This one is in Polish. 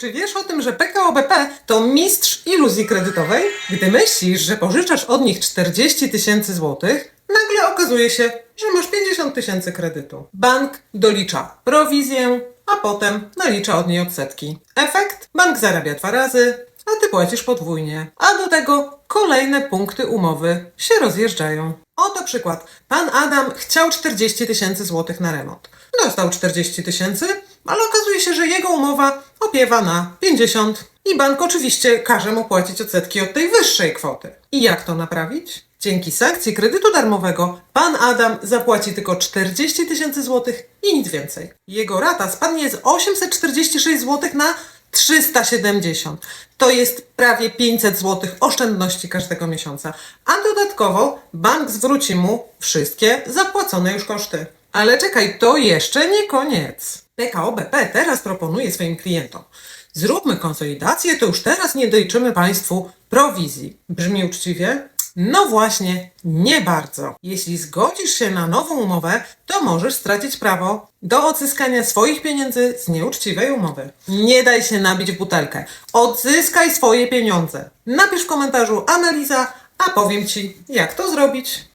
Czy wiesz o tym, że PKO BP to mistrz iluzji kredytowej? Gdy myślisz, że pożyczasz od nich 40 tysięcy złotych, nagle okazuje się, że masz 50 tysięcy kredytu. Bank dolicza prowizję, a potem nalicza od niej odsetki. Efekt? Bank zarabia dwa razy, a ty płacisz podwójnie. A do tego kolejne punkty umowy się rozjeżdżają. Oto przykład. Pan Adam chciał 40 tysięcy złotych na remont. Dostał 40 tysięcy, ale okazuje się, że jego umowa opiewa na 50 i bank oczywiście każe mu płacić odsetki od tej wyższej kwoty. I jak to naprawić? Dzięki sankcji kredytu darmowego pan Adam zapłaci tylko 40 tysięcy złotych i nic więcej. Jego rata spadnie z 846 złotych na 370. To jest prawie 500 zł oszczędności każdego miesiąca. A dodatkowo bank zwróci mu wszystkie zapłacone już koszty. Ale czekaj, to jeszcze nie koniec. PKO BP teraz proponuje swoim klientom. Zróbmy konsolidację, to już teraz nie dojczymy Państwu prowizji. Brzmi uczciwie? No właśnie, nie bardzo. Jeśli zgodzisz się na nową umowę, to możesz stracić prawo do odzyskania swoich pieniędzy z nieuczciwej umowy. Nie daj się nabić w butelkę. Odzyskaj swoje pieniądze. Napisz w komentarzu analiza, a powiem Ci, jak to zrobić.